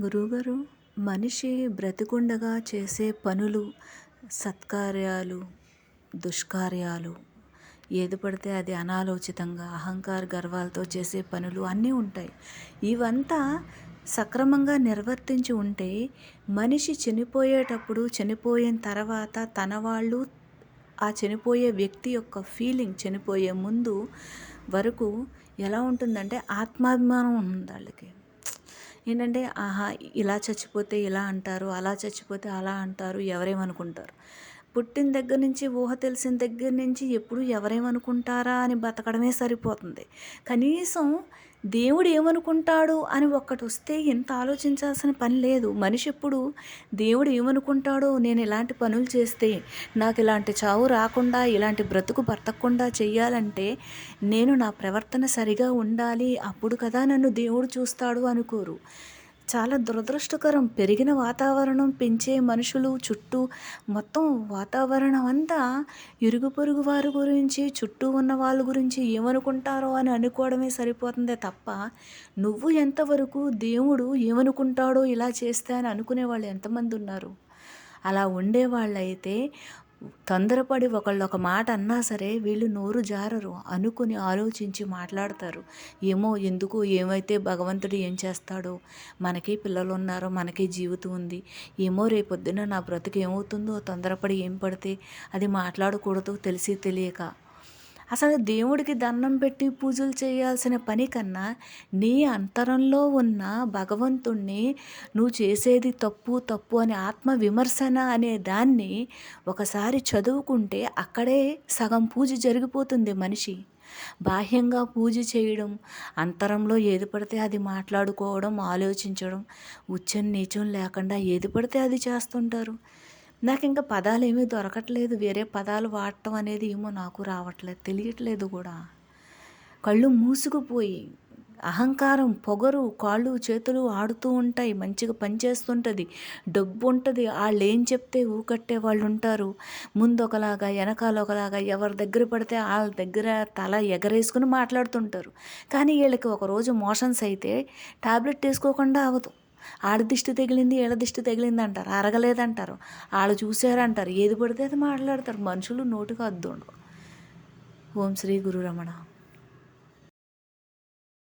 గురువుగారు మనిషి బ్రతికుండగా చేసే పనులు సత్కార్యాలు దుష్కార్యాలు ఏది పడితే అది అనాలోచితంగా అహంకార గర్వాలతో చేసే పనులు అన్నీ ఉంటాయి. ఇవంతా సక్రమంగా నిర్వర్తించి ఉంటే మనిషి చనిపోయేటప్పుడు చనిపోయిన తర్వాత తన వాళ్ళు ఆ చనిపోయే వ్యక్తి యొక్క ఫీలింగ్ చనిపోయే ముందు వరకు ఎలా ఉంటుందంటే ఆత్మాభిమానం ఉంది వాళ్ళకి. ఏంటంటే ఆహా ఇలా చచ్చిపోతే ఇలా అంటారు అలా చచ్చిపోతే అలా అంటారు ఎవరేమనుకుంటారు? పుట్టిన దగ్గర నుంచి ఊహ తెలిసిన దగ్గర నుంచి ఎప్పుడు ఎవరేమనుకుంటారా అని బతకడమే సరిపోతుంది. కనీసం దేవుడు ఏమనుకుంటాడు అని ఒక్కటి వస్తే ఎంత ఆలోచించాల్సిన పని లేదు. మనిషి ఎప్పుడు దేవుడు ఏమనుకుంటాడో నేను ఇలాంటి పనులు చేస్తే నాకు ఇలాంటి చావు రాకుండా ఇలాంటి బ్రతుకు బ్రతకకుండా చెయ్యాలంటే నేను నా ప్రవర్తన సరిగా ఉండాలి. అప్పుడు కదా నన్ను దేవుడు చూస్తాడు అనుకోరు. చాలా దురదృష్టకరం. పెరిగిన వాతావరణం పెంచే మనుషులు చుట్టూ మొత్తం వాతావరణం అంతా ఇరుగు పొరుగు వారి గురించి చుట్టూ ఉన్న వాళ్ళ గురించి ఏమనుకుంటారో అని అనుకోవడమే సరిపోతుందే తప్ప నువ్వు ఎంతవరకు దేవుడు ఏమనుకుంటాడో ఇలా చేస్తే అని అనుకునే వాళ్ళు ఎంతమంది ఉన్నారు? అలా ఉండేవాళ్ళైతే తొందరపడి ఒకళ్ళు ఒక మాట అన్నా సరే వీళ్ళు నోరు జారరు అనుకుని ఆలోచించి మాట్లాడతారు. ఏమో ఎందుకు ఏమైతే భగవంతుడు ఏం చేస్తాడో మనకి పిల్లలు ఉన్నారో మనకి జీవితం ఉంది. ఏమో రేపొద్దున నా బ్రతుకు ఏమవుతుందో తొందరపడి ఏం పడితే అది మాట్లాడకూడదు తెలిసి తెలియక అసలు దేవుడికి దండం పెట్టి పూజలు చేయాల్సిన పని కన్నా నీ అంతరంలో ఉన్న భగవంతుణ్ణి నువ్వు చేసేది తప్పు తప్పు అని ఆత్మ విమర్శన అనే దాన్ని ఒకసారి చదువుకుంటే అక్కడే సగం పూజ జరిగిపోతుంది మనిషి. బాహ్యంగా పూజ చేయడం అంతరంలో ఏది పడితే అది మాట్లాడుకోవడం ఆలోచించడం ఉచ్చం నీచం లేకుండా ఏది పడితే అది చేస్తుంటారు. నాకు ఇంకా పదాలు ఏమీ దొరకట్లేదు. వేరే పదాలు వాడటం అనేది ఏమో నాకు రావట్లేదు. తెలియట్లేదు కూడా. కళ్ళు మూసుకుపోయి అహంకారం పొగరు కాళ్ళు చేతులు ఆడుతూ ఉంటాయి. మంచిగా పనిచేస్తుంటుంది. డబ్బు ఉంటుంది. వాళ్ళు ఏం చెప్తే ఊకట్టే వాళ్ళు ఉంటారు. ముందు ఒకలాగా వెనకాల ఒకలాగా ఎవరి దగ్గర పడితే వాళ్ళ దగ్గర తల ఎగరేసుకుని మాట్లాడుతుంటారు. కానీ వీళ్ళకి ఒకరోజు మోషన్స్ అయితే టాబ్లెట్ వేసుకోకుండా అవ్వదు. ఆడ దిష్టి తగిలింది ఏళ్ళ దిష్టి తగిలింది అంటారు. అరగలేదంటారు. వాళ్ళు చూసారంటారు ఏది పడితే అది మాట్లాడతారు. మనుషులు నోటికి అద్దు ఓం శ్రీ గురు రమణ.